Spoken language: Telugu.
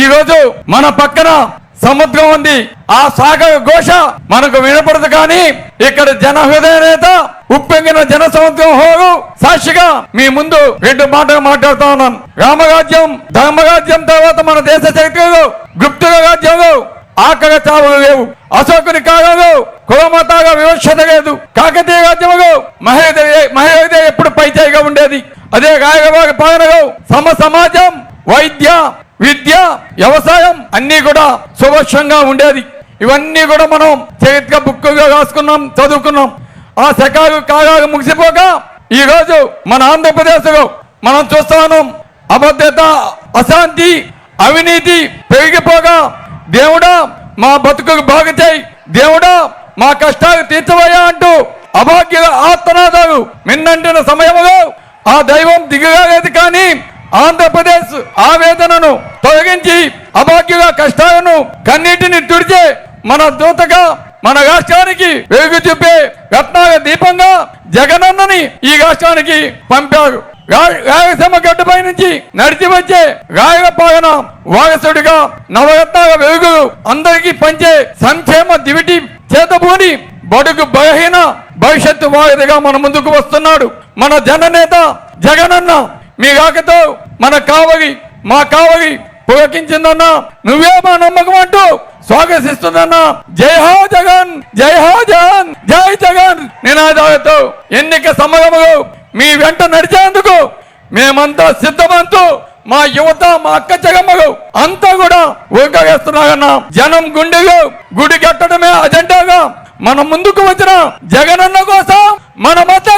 ఈ రోజు మన పక్కన సముద్రం ఉంది. ఆ సాగర ఘోష మనకు వినపడదు కానీ ఇక్కడ జన హృదయ నేత ఉప్పెంగిన జన సముద్రం హోరు సాక్షిగా మీ ముందు రెండు మాటలు మాట్లాడుతా ఉన్నాను. రామరాజ్యం ధర్మరాజ్యం తర్వాత మన దేశ చరిత్రలో గుప్తుల రాజ్యంలో ఆకలి చావులు లేవు. అశోకుని కాలంలో కులమతాగా వివక్షత లేదు. కాకతీయ రాజ్యములో మహిళ మహిళ ఎప్పుడు పైచేయిగా ఉండేది? అదే రాయగవాగ పాలనలో సమ సమాజం వైద్య విద్య వ్యవసాయం అన్ని కూడా సుభక్షంగా ఉండేది. ఇవన్నీ కూడా మనం చేతిగా బుక్గా రాసుకున్నాం చదువుకున్నాం. ఆ శకాలు కాలాలు ముగిసిపోగా ఈ రోజు మన ఆంధ్రప్రదేశ్లో మనం చూస్తాను అబద్ధత అభద్రత అశాంతి అవినీతి పెరిగిపోగా దేవుడా మా బతుకు బాగు చేయి దేవుడా మా కష్టాలు తీర్చవయ్యా అంటూ అభాగ్య ఆత్మనాథాలు మిన్నంటిన సమయంలో ఆ దైవం దిగలేదు కానీ ఆంధ్రప్రదేశ్ ఆవేదనను తొలగించి కష్టాలను కన్నీటిని తుడిచే మన దూతగా మన రాష్ట్రానికి వెలుగు చూపే రత్నాల దీపంగా జగనన్నని ఈ రాష్ట్రానికి పంపారు. రాయలసీమ గడ్డపై నుంచి నడిచి వచ్చే రాయల పాలన వారసుడిగా నవరత్నాల వెలుగు అందరికీ పంచే సంక్షేమ దివిటి చేతబూని బడుగు బలహీన భవిష్యత్తు వారధిగా మన ముందుకు వస్తున్నాడు. మన జననేత జగనన్న మీ రాకతో మన కావలి మా కావలి పులకించిందన్నా నువ్వే మా నమ్మకం అంటూ స్వాగతిస్తుందన్నా. జై హో జగన్ జై హో జగన్ జై జగన్ నినాదాలతో ఎన్నిక సమరములు మీ వెంట నడిచేందుకు మేమంతా సిద్ధమంతూ మా యువత మా అక్క జగమ్మలు అంతా కూడా ఊకవేస్తున్నారన్న జనం గుండెలు గుడి కట్టడమే అజెండాగా మన ముందుకు వచ్చిన జగనన్న కోసం మన మత